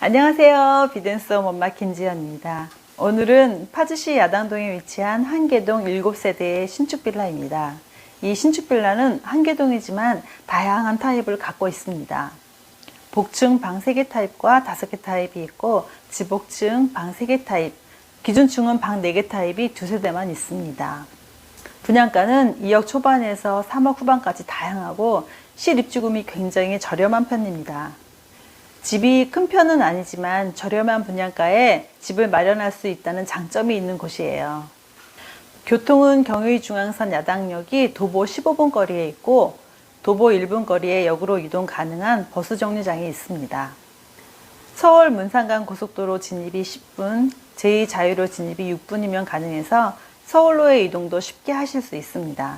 안녕하세요. 비댄서 엄마 김지연입니다. 오늘은 파주시 야당동에 위치한 한계동 7세대의 신축 빌라입니다. 이 신축 빌라는 한계동이지만 다양한 타입을 갖고 있습니다. 복층 방 3개 타입과 5개 타입이 있고 지복층 방 3개 타입, 기준층은 방 4개 타입이 두세 대만 있습니다. 분양가는 2억 초반에서 3억 후반까지 다양하고 실입주금이 굉장히 저렴한 편입니다. 집이 큰 편은 아니지만 저렴한 분양가에 집을 마련할 수 있다는 장점이 있는 곳이에요. 교통은 경의중앙선 야당역이 도보 15분 거리에 있고 도보 1분 거리에 역으로 이동 가능한 버스 정류장이 있습니다. 서울 문산간 고속도로 진입이 10분, 제2자유로 진입이 6분이면 가능해서 서울로의 이동도 쉽게 하실 수 있습니다.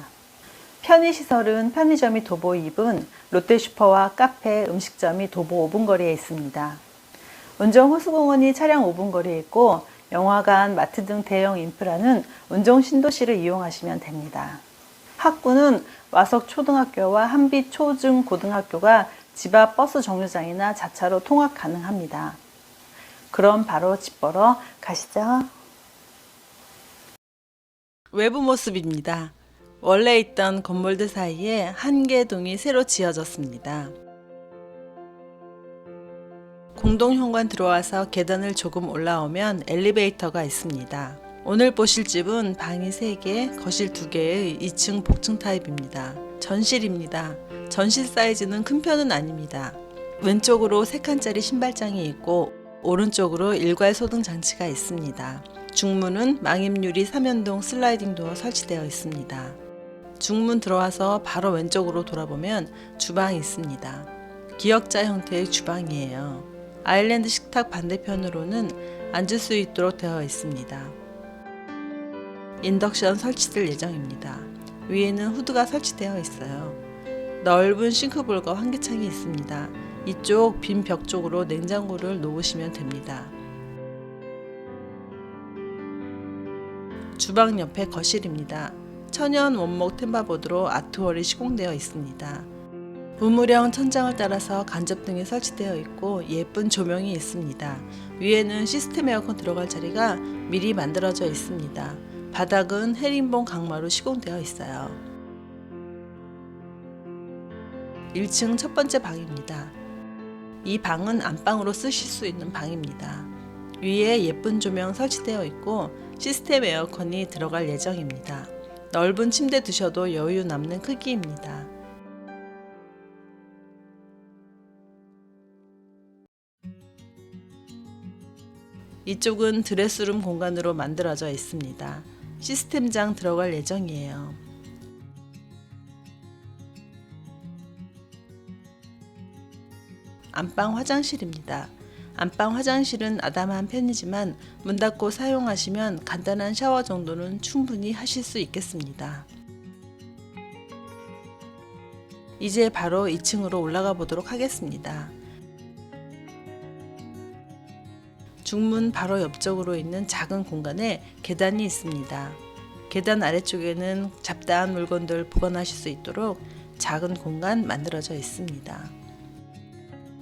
편의시설은 편의점이 도보 2분, 롯데슈퍼와 카페, 음식점이 도보 5분 거리에 있습니다. 운정 호수공원이 차량 5분 거리에 있고 영화관, 마트 등 대형 인프라는 운정 신도시를 이용하시면 됩니다. 학구는 와석 초등학교와 한빛 초중 고등학교가 집 앞 버스 정류장이나 자차로 통학 가능합니다. 그럼 바로 집 보러 가시죠. 외부 모습입니다. 원래 있던 건물들 사이에 한 개 동이 새로 지어졌습니다. 공동 현관 들어와서 계단을 조금 올라오면 엘리베이터가 있습니다. 오늘 보실 집은 방이 3개, 거실 2개의 2층 복층 타입입니다. 전실입니다. 전실 사이즈는 큰 편은 아닙니다. 왼쪽으로 3칸짜리 신발장이 있고 오른쪽으로 일괄 소등 장치가 있습니다. 중문은 망임유리 3연동 슬라이딩 도어 설치되어 있습니다. 중문 들어와서 바로 왼쪽으로 돌아보면 주방이 있습니다. 기역자 형태의 주방이에요. 아일랜드 식탁 반대편으로는 앉을 수 있도록 되어 있습니다. 인덕션 설치될 예정입니다. 위에는 후드가 설치되어 있어요. 넓은 싱크볼과 환기창이 있습니다. 이쪽 빈 벽 쪽으로 냉장고를 놓으시면 됩니다. 주방 옆에 거실입니다. 천연 원목 템바보드로 아트월이 시공되어 있습니다. 우물형 천장을 따라서 간접등이 설치되어 있고 예쁜 조명이 있습니다. 위에는 시스템 에어컨 들어갈 자리가 미리 만들어져 있습니다. 바닥은 헤링본 강마로 시공되어 있어요. 1층 첫 번째 방입니다. 이 방은 안방으로 쓰실 수 있는 방입니다. 위에 예쁜 조명 설치되어 있고 시스템 에어컨이 들어갈 예정입니다. 넓은 침대 드셔도 여유 남는 크기입니다. 이쪽은 드레스룸 공간으로 만들어져 있습니다. 시스템장 들어갈 예정이에요. 안방 화장실입니다. 안방 화장실은 아담한 편이지만 문 닫고 사용하시면 간단한 샤워 정도는 충분히 하실 수 있겠습니다. 이제 바로 2층으로 올라가 보도록 하겠습니다. 중문 바로 옆쪽으로 있는 작은 공간에 계단이 있습니다. 계단 아래쪽에는 잡다한 물건들 보관하실 수 있도록 작은 공간 만들어져 있습니다.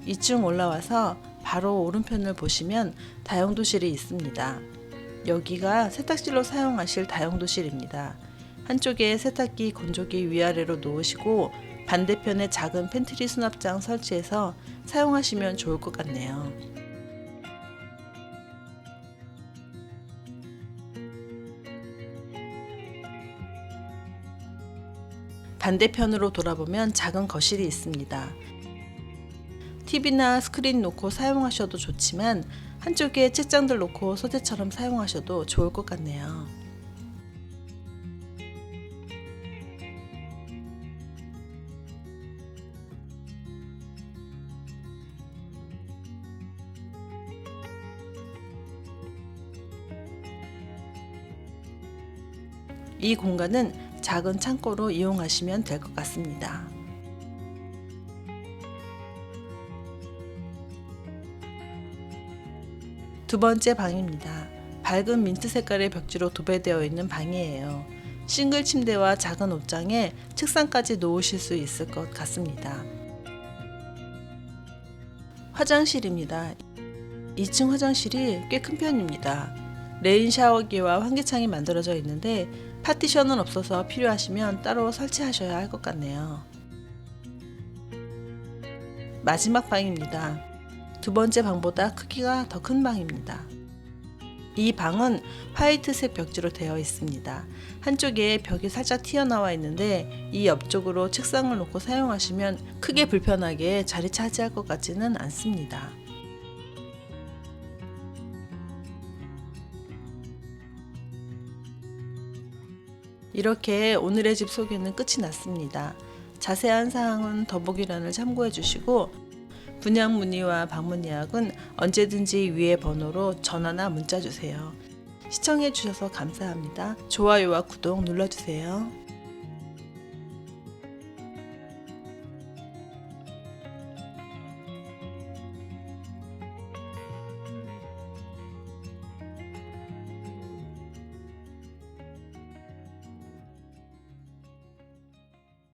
2층 올라와서 바로 오른편을 보시면 다용도실이 있습니다. 여기가 세탁실로 사용하실 다용도실입니다. 한쪽에 세탁기, 건조기 위아래로 놓으시고 반대편에 작은 팬트리 수납장 설치해서 사용하시면 좋을 것 같네요. 반대편으로 돌아보면 작은 거실이 있습니다. TV나 스크린 놓고 사용하셔도 좋지만 한쪽에 책장들 놓고 소재처럼 사용하셔도 좋을 것 같네요. 이 공간은 작은 창고로 이용하시면 될 것 같습니다. 두 번째 방입니다. 밝은 민트 색깔의 벽지로 도배되어 있는 방이에요. 싱글 침대와 작은 옷장에 책상까지 놓으실 수 있을 것 같습니다. 화장실입니다. 2층 화장실이 꽤 큰 편입니다. 레인 샤워기와 환기창이 만들어져 있는데 파티션은 없어서 필요하시면 따로 설치하셔야 할 것 같네요. 마지막 방입니다. 두 번째 방보다 크기가 더 큰 방입니다. 이 방은 화이트색 벽지로 되어 있습니다. 한쪽에 벽이 살짝 튀어나와 있는데 이 옆쪽으로 책상을 놓고 사용하시면 크게 불편하게 자리 차지할 것 같지는 않습니다. 이렇게 오늘의 집 소개는 끝이 났습니다. 자세한 사항은 더보기란을 참고해 주시고 분양 문의와 방문 예약은 언제든지 위의 번호로 전화나 문자 주세요. 시청해 주셔서 감사합니다. 좋아요와 구독 눌러주세요.